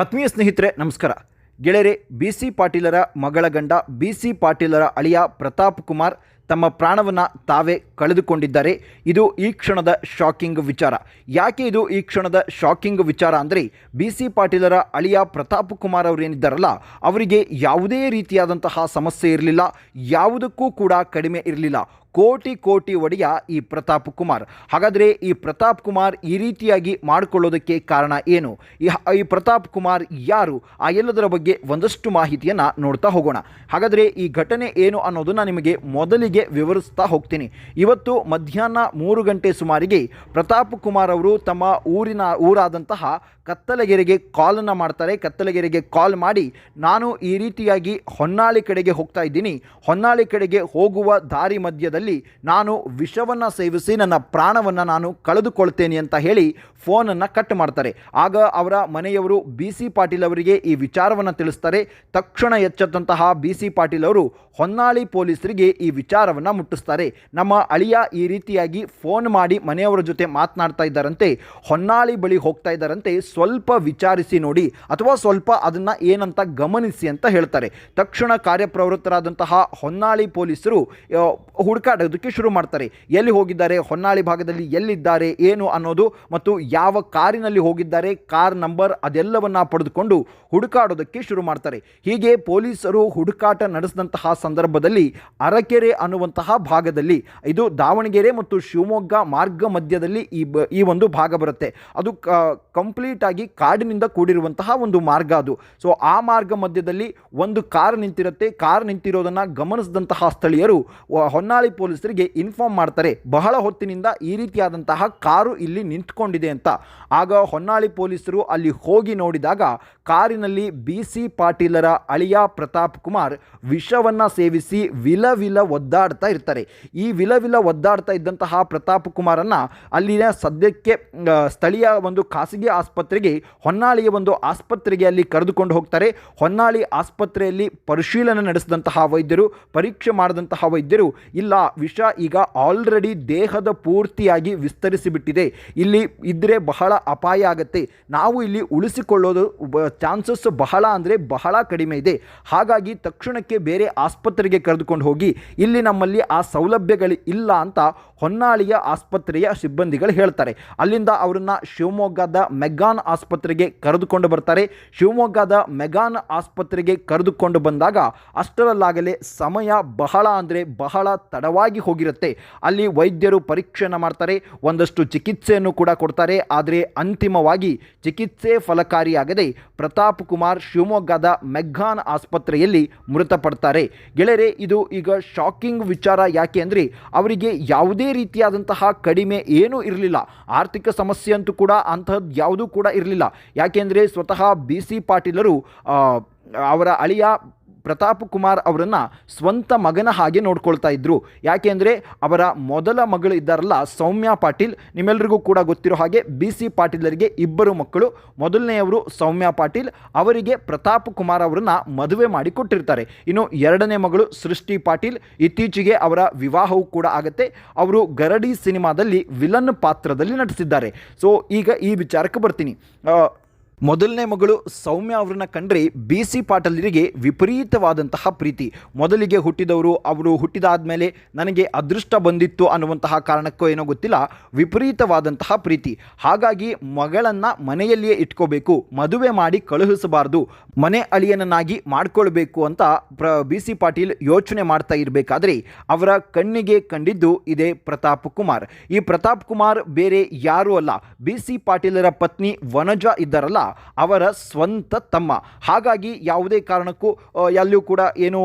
ಆತ್ಮೀಯ ಸ್ನೇಹಿತರೆ, ನಮಸ್ಕಾರ. ಗೆಳೆಯರೆ ಬಿ ಸಿ ಪಾಟೀಲರ ಮಗಳ ಗಂಡ ಬಿ ಸಿ ಪಾಟೀಲರ ಅಳಿಯ ಪ್ರತಾಪ್ ಕುಮಾರ್ ತಮ್ಮ ಪ್ರಾಣವನ್ನು ತಾವೇ ಕಳೆದುಕೊಂಡಿದ್ದಾರೆ. ಇದು ಈ ಕ್ಷಣದ ಶಾಕಿಂಗ್ ವಿಚಾರ. ಯಾಕೆ ಇದು ಈ ಕ್ಷಣದ ಶಾಕಿಂಗ್ ವಿಚಾರ ಅಂದರೆ ಬಿ ಸಿ ಪಾಟೀಲರ ಅಳಿಯ ಪ್ರತಾಪ್ ಕುಮಾರ್ ಅವರೇನಿದ್ದಾರಲ್ಲ ಅವರಿಗೆ ಯಾವುದೇ ರೀತಿಯಾದಂತಹ ಸಮಸ್ಯೆ ಇರಲಿಲ್ಲ, ಯಾವುದಕ್ಕೂ ಕೂಡ ಕಡಿಮೆ ಇರಲಿಲ್ಲ. ಕೋಟಿ ಕೋಟಿ ಒಡೆಯ ಈ ಪ್ರತಾಪ್ ಕುಮಾರ್. ಹಾಗಾದರೆ ಈ ಪ್ರತಾಪ್ ಕುಮಾರ್ ಈ ರೀತಿಯಾಗಿ ಮಾಡಿಕೊಳ್ಳೋದಕ್ಕೆ ಕಾರಣ ಏನು? ಈ ಪ್ರತಾಪ್ ಕುಮಾರ್ ಯಾರು? ಆ ಎಲ್ಲದರ ಬಗ್ಗೆ ಒಂದಷ್ಟು ಮಾಹಿತಿಯನ್ನು ನೋಡ್ತಾ ಹೋಗೋಣ. ಹಾಗಾದರೆ ಈ ಘಟನೆ ಏನು ಅನ್ನೋದನ್ನು ನಿಮಗೆ ಮೊದಲಿಗೆ ವಿವರಿಸ್ತಾ ಹೋಗ್ತೀನಿ. ಇವತ್ತು ಮಧ್ಯಾಹ್ನ ಮೂರು ಗಂಟೆ ಸುಮಾರಿಗೆ ಪ್ರತಾಪ್ ಕುಮಾರ್ ಅವರು ತಮ್ಮ ಊರಿನ, ಊರಾದಂತಹ ಕತ್ತಲಗೆರೆಗೆ ಕಾಲನ್ನು ಮಾಡ್ತಾರೆ. ಕತ್ತಲಗೆರೆಗೆ ಕಾಲ್ ಮಾಡಿ, ನಾನು ಈ ರೀತಿಯಾಗಿ ಹೊನ್ನಾಳಿ ಕಡೆಗೆ ಹೋಗ್ತಾ ಇದ್ದೀನಿ. ಹೊನ್ನಾಳಿ ಕಡೆಗೆ ಹೋಗುವ ದಾರಿ ಮಧ್ಯದಲ್ಲಿ ನಾನು ವಿಷವನ್ನು ಸೇವಿಸಿ ನನ್ನ ಪ್ರಾಣವನ್ನು ನಾನು ಕಳೆದುಕೊಳ್ತೇನೆ ಅಂತ ಹೇಳಿ ಫೋನನ್ನು ಕಟ್ ಮಾಡ್ತಾರೆ. ಆಗ ಅವರ ಮನೆಯವರು ಬಿ ಸಿ ಪಾಟೀಲ್ ಅವರಿಗೆ ಈ ವಿಚಾರವನ್ನು ತಿಳಿಸ್ತಾರೆ. ತಕ್ಷಣ ಎಚ್ಚೆತ್ತಂತಹ ಬಿ ಸಿ ಪಾಟೀಲ್ ಅವರು ಹೊನ್ನಾಳಿ ಪೊಲೀಸರಿಗೆ ಈ ವಿಚಾರವನ್ನು ಮುಟ್ಟಿಸ್ತಾರೆ. ನಮ್ಮ ಅಳಿಯ ಈ ರೀತಿಯಾಗಿ ಫೋನ್ ಮಾಡಿ ಮನೆಯವರ ಜೊತೆ ಮಾತನಾಡ್ತಾ ಇದ್ದಾರಂತೆ ಹೊನ್ನಾಳಿ ಬಳಿ ಹೋಗ್ತಾ ಇದ್ದಾರಂತೆ ಸ್ವಲ್ಪ ವಿಚಾರಿಸಿ ನೋಡಿ ಅಥವಾ ಸ್ವಲ್ಪ ಅದನ್ನು ಏನಂತ ಗಮನಿಸಿ ಅಂತ ಹೇಳ್ತಾರೆ. ತಕ್ಷಣ ಕಾರ್ಯಪ್ರವೃತ್ತರಾದಂತಹ ಹೊನ್ನಾಳಿ ಪೊಲೀಸರು ಆ, ಹುಡುಕಾಡೋದಕ್ಕೆ ಶುರು ಮಾಡ್ತಾರೆ. ಎಲ್ಲಿ ಹೋಗಿದ್ದಾರೆ, ಹೊನ್ನಾಳಿ ಭಾಗದಲ್ಲಿ ಎಲ್ಲಿದ್ದಾರೆ, ಏನು ಅನ್ನೋದು ಮತ್ತು ಯಾವ ಕಾರಿನಲ್ಲಿ ಹೋಗಿದ್ದಾರೆ, ಕಾರ್ ನಂಬರ್ ಅದೆಲ್ಲವನ್ನ ಪಡೆದುಕೊಂಡು ಹುಡುಕಾಡೋದಕ್ಕೆ ಶುರು ಮಾಡ್ತಾರೆ. ಹೀಗೆ ಪೊಲೀಸರು ಹುಡುಕಾಟ ನಡೆಸಿದಂತಹ ಸಂದರ್ಭದಲ್ಲಿ ಅರಕೆರೆ ಅನ್ನುವಂತಹ ಭಾಗದಲ್ಲಿ, ಇದು ದಾವಣಗೆರೆ ಮತ್ತು ಶಿವಮೊಗ್ಗ ಮಾರ್ಗ ಮಧ್ಯದಲ್ಲಿ ಈ ಬ, ಈ ಒಂದು ಭಾಗ ಬರುತ್ತೆ. ಅದು ಕಂಪ್ಲೀಟ್ ಆಗಿ ಕಾಡಿನಿಂದ ಕೂಡಿರುವಂತಹ ಒಂದು ಮಾರ್ಗ ಅದು. ಸೊ ಆ ಮಾರ್ಗ ಮಧ್ಯದಲ್ಲಿ ಒಂದು ಕಾರ್ ನಿಂತಿರುತ್ತೆ. ಕಾರ್ ನಿಂತಿರೋದನ್ನು ಗಮನಿಸಿದಂತಹ ಸ್ಥಳೀಯರು ಹೊನ್ನಾಳಿ ಪೊಲೀಸರಿಗೆ ಇನ್ಫಾರ್ಮ್ ಮಾಡ್ತಾರೆ, ಬಹಳ ಹೊತ್ತಿನಿಂದ ಈ ರೀತಿಯಾದಂತಹ ಕಾರು ಇಲ್ಲಿ ನಿಂತ್ಕೊಂಡಿದೆ ಅಂತ. ಆಗ ಹೊನ್ನಾಳಿ ಪೊಲೀಸರು ಅಲ್ಲಿ ಹೋಗಿ ನೋಡಿದಾಗ ಕಾರಿನಲ್ಲಿ ಬಿ ಸಿ ಪಾಟೀಲರ ಅಳಿಯ ಪ್ರತಾಪ್ ಕುಮಾರ್ ವಿಷವನ್ನು ಸೇವಿಸಿ ವಿಲ ವಿಲ ಒದ್ದಾಡ್ತಾ ಇರ್ತಾರೆ. ಈ ವಿಲ ವಿಲ ಒದ್ದಾಡ್ತಾ ಇದ್ದಂತಹ ಪ್ರತಾಪ್ ಕುಮಾರನ್ನು ಅಲ್ಲಿನ ಸದ್ಯಕ್ಕೆ ಸ್ಥಳೀಯ ಒಂದು ಖಾಸಗಿ ಆಸ್ಪತ್ರೆಗೆ, ಹೊನ್ನಾಳಿಯ ಒಂದು ಆಸ್ಪತ್ರೆಗೆ ಅಲ್ಲಿ ಕರೆದುಕೊಂಡು ಹೋಗ್ತಾರೆ. ಹೊನ್ನಾಳಿ ಆಸ್ಪತ್ರೆಯಲ್ಲಿ ಪರಿಶೀಲನೆ ನಡೆಸಿದಂತಹ ವೈದ್ಯರು, ಪರೀಕ್ಷೆ ಮಾಡಿದಂತಹ ವೈದ್ಯರು ಇಲ್ಲ ವಿಷ ಈಗ ಆಲ್ರೆಡಿ ದೇಹದ ಪೂರ್ತಿಯಾಗಿ ವಿಸ್ತರಿಸಿಬಿಟ್ಟಿದೆ. ಇಲ್ಲಿ ಇದ್ದರೆ ಬಹಳ ಅಪಾಯ ಆಗುತ್ತೆ. ನಾವು ಇಲ್ಲಿ ಉಳಿಸಿಕೊಳ್ಳೋದು ಚಾನ್ಸಸ್ ಬಹಳ ಅಂದರೆ ಬಹಳ ಕಡಿಮೆ ಇದೆ. ಹಾಗಾಗಿ ತಕ್ಷಣಕ್ಕೆ ಬೇರೆ ಆಸ್ಪತ್ರೆಗೆ ಕರೆದುಕೊಂಡು ಹೋಗಿ, ಇಲ್ಲಿ ನಮ್ಮಲ್ಲಿ ಆ ಸೌಲಭ್ಯಗಳು ಇಲ್ಲ ಅಂತ ಹೊನ್ನಾಳಿಯ ಆಸ್ಪತ್ರೆಯ ಸಿಬ್ಬಂದಿಗಳು ಹೇಳ್ತಾರೆ. ಅಲ್ಲಿಂದ ಅವರನ್ನು ಶಿವಮೊಗ್ಗದ ಮೆಗಾನ್ ಆಸ್ಪತ್ರೆಗೆ ಕರೆದುಕೊಂಡು ಬರ್ತಾರೆ. ಶಿವಮೊಗ್ಗದ ಮೆಗಾನ್ ಆಸ್ಪತ್ರೆಗೆ ಕರೆದುಕೊಂಡು ಬಂದಾಗ ಅಷ್ಟರಲ್ಲಾಗಲೇ ಸಮಯ ಬಹಳ ಅಂದರೆ ಬಹಳ ತಡವಾಗಿ ಹೋಗಿರುತ್ತೆ. ಅಲ್ಲಿ ವೈದ್ಯರು ಪರೀಕ್ಷೆಯನ್ನು ಮಾಡ್ತಾರೆ, ಒಂದಷ್ಟು ಚಿಕಿತ್ಸೆಯನ್ನು ಕೂಡ ಕೊಡ್ತಾರೆ. ಆದರೆ ಅಂತಿಮವಾಗಿ ಚಿಕಿತ್ಸೆ ಫಲಕಾರಿಯಾಗದೆ ಪ್ರತಾಪ್ ಕುಮಾರ್ ಶಿವಮೊಗ್ಗದ ಮೆಗ್ಗಾನ್ ಆಸ್ಪತ್ರೆಯಲ್ಲಿ ಮೃತಪಡ್ತಾರೆ. ಗೆಳೆಯರೆ, ಇದು ಈಗ ಶಾಕಿಂಗ್ ವಿಚಾರ ಯಾಕೆ ಅಂದರೆ ಅವರಿಗೆ ಯಾವುದೇ ರೀತಿಯಾದಂತಹ ಕಡಿಮೆ ಏನೂ ಇರಲಿಲ್ಲ. ಆರ್ಥಿಕ ಸಮಸ್ಯೆ ಅಂತೂ ಕೂಡ ಅಂತಹದ್ದು ಯಾವುದೂ ಕೂಡ ಇರಲಿಲ್ಲ. ಯಾಕೆಂದರೆ ಸ್ವತಃ ಬಿ ಸಿ ಪಾಟೀಲರು ಅವರ ಅಳಿಯ ಪ್ರತಾಪ್ ಕುಮಾರ್ ಅವರನ್ನು ಸ್ವಂತ ಮಗನ ಹಾಗೆ ನೋಡ್ಕೊಳ್ತಾ ಇದ್ದರು ಯಾಕೆಂದರೆ ಅವರ ಮೊದಲ ಮಗಳು ಇದ್ದಾರಲ್ಲ ಸೌಮ್ಯ ಪಾಟೀಲ್. ನಿಮ್ಮೆಲ್ಲರಿಗೂ ಕೂಡ ಗೊತ್ತಿರೋ ಹಾಗೆ ಬಿ ಸಿ ಪಾಟೀಲರಿಗೆ ಇಬ್ಬರು ಮಕ್ಕಳು. ಮೊದಲನೆಯವರು ಸೌಮ್ಯ ಪಾಟೀಲ್. ಅವರಿಗೆ ಪ್ರತಾಪ್ ಕುಮಾರ್ ಅವರನ್ನು ಮದುವೆ ಮಾಡಿ ಕೊಟ್ಟಿರ್ತಾರೆ. ಇನ್ನು ಎರಡನೇ ಮಗಳು ಸೃಷ್ಟಿ ಪಾಟೀಲ್. ಇತ್ತೀಚೆಗೆ ಅವರ ವಿವಾಹವೂ ಕೂಡ ಆಗುತ್ತೆ. ಅವರು ಗರಡಿ ಸಿನಿಮಾದಲ್ಲಿ ವಿಲನ್ ಪಾತ್ರದಲ್ಲಿ ನಟಿಸಿದ್ದಾರೆ. ಸೊ ಈಗ ಈ ವಿಚಾರಕ್ಕೆ ಬರ್ತೀನಿ. ಮೊದಲನೇ ಮಗಳು ಸೌಮ್ಯ ಅವರನ್ನ ಕಂಡ್ರೆ ಬಿ ಸಿ ಪಾಟೀಲರಿಗೆ ವಿಪರೀತವಾದಂತಹ ಪ್ರೀತಿ. ಮೊದಲಿಗೆ ಹುಟ್ಟಿದವರು ಅವರು ಹುಟ್ಟಿದಾದ ಮೇಲೆ ನನಗೆ ಅದೃಷ್ಟ ಬಂದಿತ್ತು ಅನ್ನುವಂತಹ ಕಾರಣಕ್ಕೂ ಏನೋ ಗೊತ್ತಿಲ್ಲ, ವಿಪರೀತವಾದಂತಹ ಪ್ರೀತಿ. ಹಾಗಾಗಿ ಮಗಳನ್ನು ಮನೆಯಲ್ಲಿಯೇ ಇಟ್ಕೋಬೇಕು, ಮದುವೆ ಮಾಡಿ ಕಳುಹಿಸಬಾರ್ದು, ಮನೆ ಅಳಿಯನನ್ನಾಗಿ ಮಾಡ್ಕೊಳ್ಬೇಕು ಅಂತ ಪ್ರ ಬಿ ಸಿ ಪಾಟೀಲ್ ಯೋಚನೆ ಮಾಡ್ತಾ ಇರಬೇಕಾದ್ರೆ ಅವರ ಕಣ್ಣಿಗೆ ಕಂಡಿದ್ದು ಇದೇ ಪ್ರತಾಪ್ ಕುಮಾರ್. ಈ ಪ್ರತಾಪ್ ಕುಮಾರ್ ಬೇರೆ ಯಾರೂ ಅಲ್ಲ, ಬಿ ಸಿ ಪಾಟೀಲರ ಪತ್ನಿ ವನಜ ಇದ್ದಾರಲ್ಲ ಅವರ ಸ್ವಂತ ತಮ್ಮ. ಹಾಗಾಗಿ ಯಾವುದೇ ಕಾರಣಕ್ಕೂ ಎಲ್ಲೂ ಕೂಡ ಏನು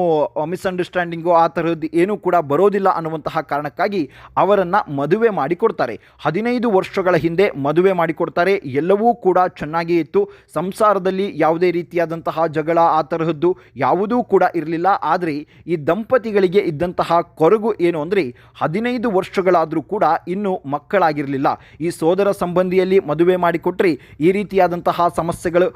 ಮಿಸ್ಅಂಡರ್ಸ್ಟ್ಯಾಂಡಿಂಗು ಆ ಥರದ್ದು ಏನೂ ಕೂಡ ಬರೋದಿಲ್ಲ ಅನ್ನುವಂತಹ ಕಾರಣಕ್ಕಾಗಿ ಅವರನ್ನು ಮದುವೆ ಮಾಡಿಕೊಡ್ತಾರೆ. ಹದಿನೈದು ವರ್ಷಗಳ ಹಿಂದೆ ಮದುವೆ ಮಾಡಿಕೊಡ್ತಾರೆ. ಎಲ್ಲವೂ ಕೂಡ ಚೆನ್ನಾಗಿ ಇತ್ತು. ಸಂಸಾರದಲ್ಲಿ ಯಾವುದೇ ರೀತಿಯಾದಂತಹ ಜಗಳ ಆ ತರಹದ್ದು ಯಾವುದೂ ಕೂಡ ಇರಲಿಲ್ಲ. ಆದರೆ ಈ ದಂಪತಿಗಳಿಗೆ ಇದ್ದಂತಹ ಕೊರಗು ಏನು ಅಂದರೆ ಹದಿನೈದು ವರ್ಷಗಳಾದರೂ ಕೂಡ ಇನ್ನೂ ಮಕ್ಕಳಾಗಿರಲಿಲ್ಲ. ಈ ಸೋದರ ಸಂಬಂಧಿಯಲ್ಲಿ ಮದುವೆ ಮಾಡಿಕೊಟ್ರೆ ಈ ರೀತಿಯಾದಂತಹ ಸಮಸ್ಯೆಗಳು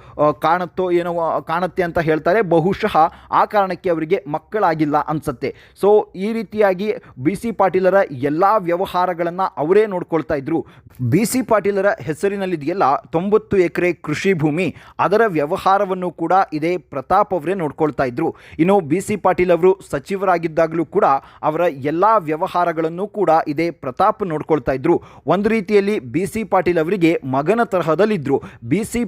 ಕಾಣುತ್ತೋ ಏನೋ ಕಾಣುತ್ತೆ ಅಂತ ಹೇಳ್ತಾರೆ. ಬಹುಶಃ ಆ ಕಾರಣಕ್ಕೆ ಅವರಿಗೆ ಮಕ್ಕಳಾಗಿಲ್ಲ ಅನಿಸುತ್ತೆ. ಸೊ ಈ ರೀತಿಯಾಗಿ ಬಿ ಸಿ ಪಾಟೀಲರ ಎಲ್ಲ ವ್ಯವಹಾರಗಳನ್ನು ಅವರೇ ನೋಡ್ಕೊಳ್ತಾ ಇದ್ರು. ಬಿ ಸಿ ಪಾಟೀಲರ ಹೆಸರಿನಲ್ಲಿದೆಯಲ್ಲ ತೊಂಬತ್ತು ಎಕರೆ ಕೃಷಿ ಭೂಮಿ, ಅದರ ವ್ಯವಹಾರವನ್ನು ಕೂಡ ಇದೇ ಪ್ರತಾಪ್ ಅವರೇ ನೋಡ್ಕೊಳ್ತಾ ಇದ್ರು. ಇನ್ನು ಬಿ ಸಿ ಪಾಟೀಲ್ ಅವರು ಸಚಿವರಾಗಿದ್ದಾಗಲೂ ಕೂಡ ಅವರ ಎಲ್ಲ ವ್ಯವಹಾರಗಳನ್ನು ಕೂಡ ಇದೇ ಪ್ರತಾಪ್ ನೋಡ್ಕೊಳ್ತಾ ಇದ್ರು. ಒಂದು ರೀತಿಯಲ್ಲಿ ಬಿ ಸಿ ಪಾಟೀಲ್ ಅವರಿಗೆ ಮಗನ ತರಹದಲ್ಲಿದ್ದರು ಬಿ ಸಿ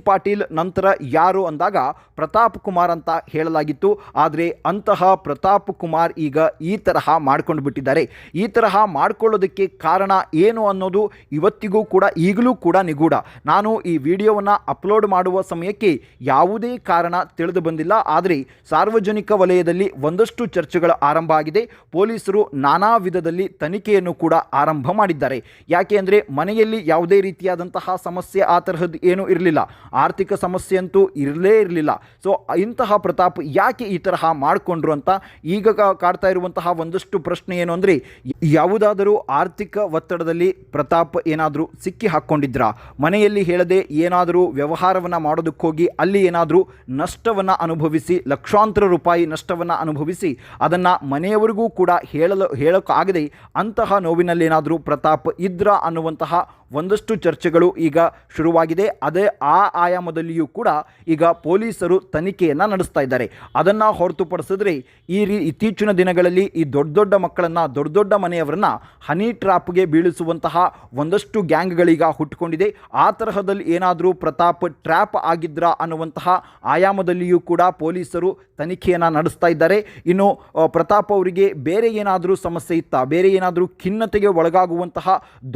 ನಂತರ ಯಾರು ಅಂದಾಗ ಪ್ರತಾಪ್ ಕುಮಾರ್ ಅಂತ ಹೇಳಲಾಗಿತ್ತು. ಆದರೆ ಅಂತಹ ಪ್ರತಾಪ್ ಕುಮಾರ್ ಈಗ ಈ ತರಹ ಮಾಡ್ಕೊಂಡು ಬಿಟ್ಟಿದ್ದಾರೆ. ಈ ತರಹ ಮಾಡ್ಕೊಳ್ಳೋದಕ್ಕೆ ಕಾರಣ ಏನು ಅನ್ನೋದು ಇವತ್ತಿಗೂ ಕೂಡ, ಈಗಲೂ ಕೂಡ ನಿಗೂಢ. ನಾನು ಈ ವಿಡಿಯೋವನ್ನು ಅಪ್ಲೋಡ್ ಮಾಡುವ ಸಮಯಕ್ಕೆ ಯಾವುದೇ ಕಾರಣ ತಿಳಿದು ಬಂದಿಲ್ಲ. ಆದರೆ ಸಾರ್ವಜನಿಕ ವಲಯದಲ್ಲಿ ಒಂದಷ್ಟು ಚರ್ಚೆಗಳು ಆರಂಭ ಆಗಿದೆ. ಪೊಲೀಸರು ನಾನಾ ವಿಧದಲ್ಲಿ ತನಿಖೆಯನ್ನು ಕೂಡ ಆರಂಭ ಮಾಡಿದ್ದಾರೆ. ಯಾಕೆ ಮನೆಯಲ್ಲಿ ಯಾವುದೇ ರೀತಿಯಾದಂತಹ ಸಮಸ್ಯೆ ಆ ತರಹದ್ದು ಏನೂ ಇರಲಿಲ್ಲ. ಆರ್ಥಿಕ ಸಮಸ್ಯೆ ಅಂತೂ ಇರಲೇ ಇರಲಿಲ್ಲ. ಸೊ ಇಂತಹ ಪ್ರತಾಪ್ ಯಾಕೆ ಈ ತರಹ ಮಾಡಿಕೊಂಡ್ರು ಅಂತ ಈಗ ಕಾಡ್ತಾ ಇರುವಂತಹ ಒಂದಷ್ಟು ಪ್ರಶ್ನೆ ಏನು ಅಂದರೆ, ಯಾವುದಾದರೂ ಆರ್ಥಿಕ ಒತ್ತಡದಲ್ಲಿ ಪ್ರತಾಪ್ ಏನಾದರೂ ಸಿಕ್ಕಿ ಹಾಕ್ಕೊಂಡಿದ್ರಾ? ಮನೆಯಲ್ಲಿ ಹೇಳದೆ ಏನಾದರೂ ವ್ಯವಹಾರವನ್ನು ಮಾಡೋದಕ್ಕೋಗಿ ಅಲ್ಲಿ ಏನಾದರೂ ನಷ್ಟವನ್ನು ಅನುಭವಿಸಿ, ಲಕ್ಷಾಂತರ ರೂಪಾಯಿ ನಷ್ಟವನ್ನು ಅನುಭವಿಸಿ, ಅದನ್ನು ಮನೆಯವರಿಗೂ ಕೂಡ ಹೇಳಲು, ಹೇಳೋಕ್ಕಾಗದೆ ಅಂತಹ ನೋವಿನಲ್ಲಿ ಏನಾದರೂ ಪ್ರತಾಪ್ ಇದ್ರ ಅನ್ನುವಂತಹ ಒಂದಷ್ಟು ಚರ್ಚೆಗಳು ಈಗ ಶುರುವಾಗಿದೆ. ಅದೇ ಆ ಆಯಾಮದಲ್ಲಿಯೂ ಕೂಡ ಈಗ ಪೊಲೀಸರು ತನಿಖೆಯನ್ನು ನಡೆಸ್ತಾ ಇದ್ದಾರೆ. ಅದನ್ನು ಹೊರತುಪಡಿಸಿದ್ರೆ ಈ ರೀ ಇತ್ತೀಚಿನ ದಿನಗಳಲ್ಲಿ ಈ ದೊಡ್ಡ ದೊಡ್ಡ ಮಕ್ಕಳನ್ನು, ದೊಡ್ಡ ದೊಡ್ಡ ಮನೆಯವರನ್ನು ಹನಿ ಟ್ರಾಪ್ಗೆ ಬೀಳಿಸುವಂತಹ ಒಂದಷ್ಟು ಗ್ಯಾಂಗ್ಗಳೀಗ ಹುಟ್ಟುಕೊಂಡಿದೆ ಆ ತರಹದಲ್ಲಿ ಏನಾದರೂ ಪ್ರತಾಪ್ ಟ್ರ್ಯಾಪ್ ಆಗಿದ್ರಾ ಅನ್ನುವಂತಹ ಆಯಾಮದಲ್ಲಿಯೂ ಕೂಡ ಪೊಲೀಸರು ತನಿಖೆಯನ್ನು ನಡೆಸ್ತಾ ಇದ್ದಾರೆ. ಇನ್ನು ಪ್ರತಾಪ್ ಅವರಿಗೆ ಬೇರೆ ಏನಾದರೂ ಸಮಸ್ಯೆ ಇತ್ತಾ? ಬೇರೆ ಏನಾದರೂ ಖಿನ್ನತೆಗೆ ಒಳಗಾಗುವಂತಹ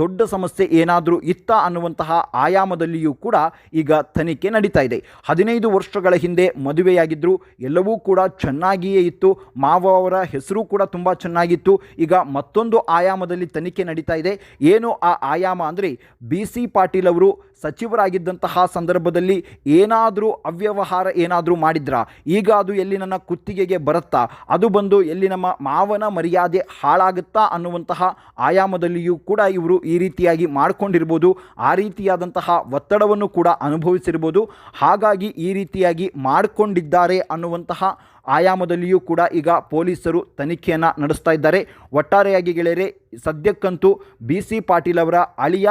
ದೊಡ್ಡ ಸಮಸ್ಯೆ ಏನಾದರೂ ಇತ್ತಾ ಅನ್ನುವಂತಹ ಆಯಾಮದಲ್ಲಿಯೂ ಕೂಡ ಈಗ ತನಿಖೆ ನಡೀತಾ ಇದೆ. ಹದಿನೈದು ವರ್ಷಗಳ ಹಿಂದೆ ಮದುವೆಯಾಗಿದ್ದರು ಎಲ್ಲವೂ ಕೂಡ ಚೆನ್ನಾಗಿಯೇ ಇತ್ತು. ಮಾವ ಅವರ ಹೆಸರು ಕೂಡ ತುಂಬ ಚೆನ್ನಾಗಿತ್ತು. ಈಗ ಮತ್ತೊಂದು ಆಯಾಮದಲ್ಲಿ ತನಿಖೆ ನಡೀತಾ ಇದೆ. ಏನು ಆ ಆಯಾಮ ಅಂದರೆ ಬಿ ಸಿ ಪಾಟೀಲ್ ಅವರು ಸಚಿವರಾಗಿದ್ದಂತಹ ಸಂದರ್ಭದಲ್ಲಿ ಏನಾದರೂ ಅವ್ಯವಹಾರ ಏನಾದರೂ ಮಾಡಿದ್ರಾ? ಈಗ ಅದು ಎಲ್ಲಿ ನನ್ನ ಕುತ್ತಿಗೆಗೆ ಬರುತ್ತಾ? ಅದು ಬಂದು ಎಲ್ಲಿ ನಮ್ಮ ಮಾವನ ಮರ್ಯಾದೆ ಹಾಳಾಗುತ್ತಾ ಅನ್ನುವಂತಹ ಆಯಾಮದಲ್ಲಿಯೂ ಕೂಡ ಇವರು ಈ ರೀತಿಯಾಗಿ ಮಾಡಿಕೊಂಡಿರ್ಬೋದು. ಆ ರೀತಿಯಾದಂತಹ ಒತ್ತಡವನ್ನು ಕೂಡ ಅನುಭವಿಸಿರ್ಬೋದು. ಹಾಗಾಗಿ ಈ ರೀತಿಯಾಗಿ ಮಾಡಿಕೊಂಡಿದ್ದಾರೆ ಅನ್ನುವಂತಹ ಆಯಾಮದಲ್ಲಿಯೂ ಕೂಡ ಈಗ ಪೊಲೀಸರು ತನಿಖೆಯನ್ನು ನಡೆಸ್ತಾ ಇದ್ದಾರೆ. ಒಟ್ಟಾರೆಯಾಗಿ ಗೆಳೆಯರೆ, ಸದ್ಯಕ್ಕಂತೂ ಬಿ ಸಿ ಪಾಟೀಲ್ ಅವರ ಅಳಿಯ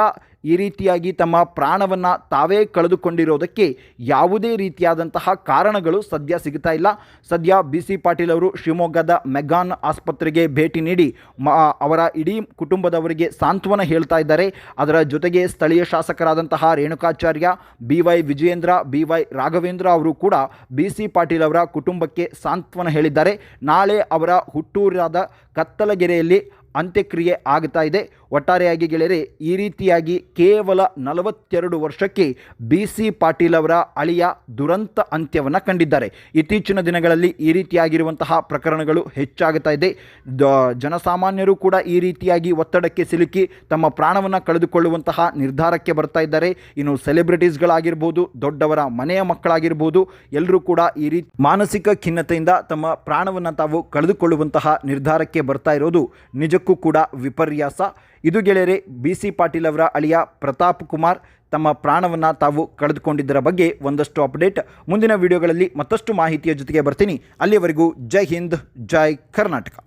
ಈ ರೀತಿಯಾಗಿ ತಮ್ಮ ಪ್ರಾಣವನ್ನು ತಾವೇ ಕಳೆದುಕೊಂಡಿರೋದಕ್ಕೆ ಯಾವುದೇ ರೀತಿಯಾದಂತಹ ಕಾರಣಗಳು ಸದ್ಯ ಸಿಗ್ತಾ ಇಲ್ಲ. ಸದ್ಯ ಬಿ ಸಿ ಪಾಟೀಲ್ ಅವರು ಶಿವಮೊಗ್ಗದ ಮೆಗಾನ್ ಆಸ್ಪತ್ರೆಗೆ ಭೇಟಿ ನೀಡಿ ಅವರ ಇಡೀ ಕುಟುಂಬದವರಿಗೆ ಸಾಂತ್ವನ ಹೇಳ್ತಾ ಇದ್ದಾರೆ. ಅದರ ಜೊತೆಗೆ ಸ್ಥಳೀಯ ಶಾಸಕರಾದಂತಹ Renukacharya, B Y Vijayendra, B Y Raghavendra ಅವರು ಕೂಡ ಬಿ ಸಿ ಪಾಟೀಲ್ ಅವರ ಕುಟುಂಬಕ್ಕೆ ಸಾಂತ್ವನ ಹೇಳಿದ್ದಾರೆ. ನಾಳೆ ಅವರ ಹುಟ್ಟೂರಾದ ಕತ್ತಲಗೆರೆಯಲ್ಲಿ ಅಂತ್ಯಕ್ರಿಯೆ ಆಗ್ತಾ ಇದೆ. ಒಟ್ಟಾರೆಯಾಗಿ ಗೆಳೆಯರೆ, ಈ ರೀತಿಯಾಗಿ ಕೇವಲ ನಲವತ್ತೆರಡು ವರ್ಷಕ್ಕೆ ಬಿ ಸಿ ಪಾಟೀಲ್ ಅವರ ಅಳಿಯ ದುರಂತ ಅಂತ್ಯವನ್ನು ಕಂಡಿದ್ದಾರೆ. ಇತ್ತೀಚಿನ ದಿನಗಳಲ್ಲಿ ಈ ರೀತಿಯಾಗಿರುವಂತಹ ಪ್ರಕರಣಗಳು ಹೆಚ್ಚಾಗುತ್ತಾ ಇದೆ. ಜನಸಾಮಾನ್ಯರು ಕೂಡ ಈ ರೀತಿಯಾಗಿ ಒತ್ತಡಕ್ಕೆ ಸಿಲುಕಿ ತಮ್ಮ ಪ್ರಾಣವನ್ನು ಕಳೆದುಕೊಳ್ಳುವಂತಹ ನಿರ್ಧಾರಕ್ಕೆ ಬರ್ತಾ ಇದ್ದಾರೆ. ಇನ್ನು ಸೆಲೆಬ್ರಿಟೀಸ್ಗಳಾಗಿರ್ಬೋದು, ದೊಡ್ಡವರ ಮನೆಯ ಮಕ್ಕಳಾಗಿರ್ಬೋದು ಎಲ್ಲರೂ ಕೂಡ ಈ ರೀತಿ ಮಾನಸಿಕ ಖಿನ್ನತೆಯಿಂದ ತಮ್ಮ ಪ್ರಾಣವನ್ನು ತಾವು ಕಳೆದುಕೊಳ್ಳುವಂತಹ ನಿರ್ಧಾರಕ್ಕೆ ಬರ್ತಾ ಇರೋದು ನಿಜಕ್ಕೂ ಕೂಡ ವಿಪರ್ಯಾಸ. ಇದು ಗೆಳೆಯರೆ, ಬಿ ಸಿ ಪಾಟೀಲ್ ಅವರ ಅಳಿಯ ಪ್ರತಾಪ್ ಕುಮಾರ್ ತಮ್ಮ ಪ್ರಾಣವನ್ನು ತಾವು ಕಳೆದುಕೊಂಡಿದ್ದರ ಬಗ್ಗೆ ಒಂದಷ್ಟು ಅಪ್ಡೇಟ್. ಮುಂದಿನ ವಿಡಿಯೋಗಳಲ್ಲಿ ಮತ್ತಷ್ಟು ಮಾಹಿತಿಯ ಜೊತೆಗೆ ಬರ್ತೀನಿ. ಅಲ್ಲಿಯವರೆಗೂ ಜೈ ಹಿಂದ್, ಜೈ ಕರ್ನಾಟಕ.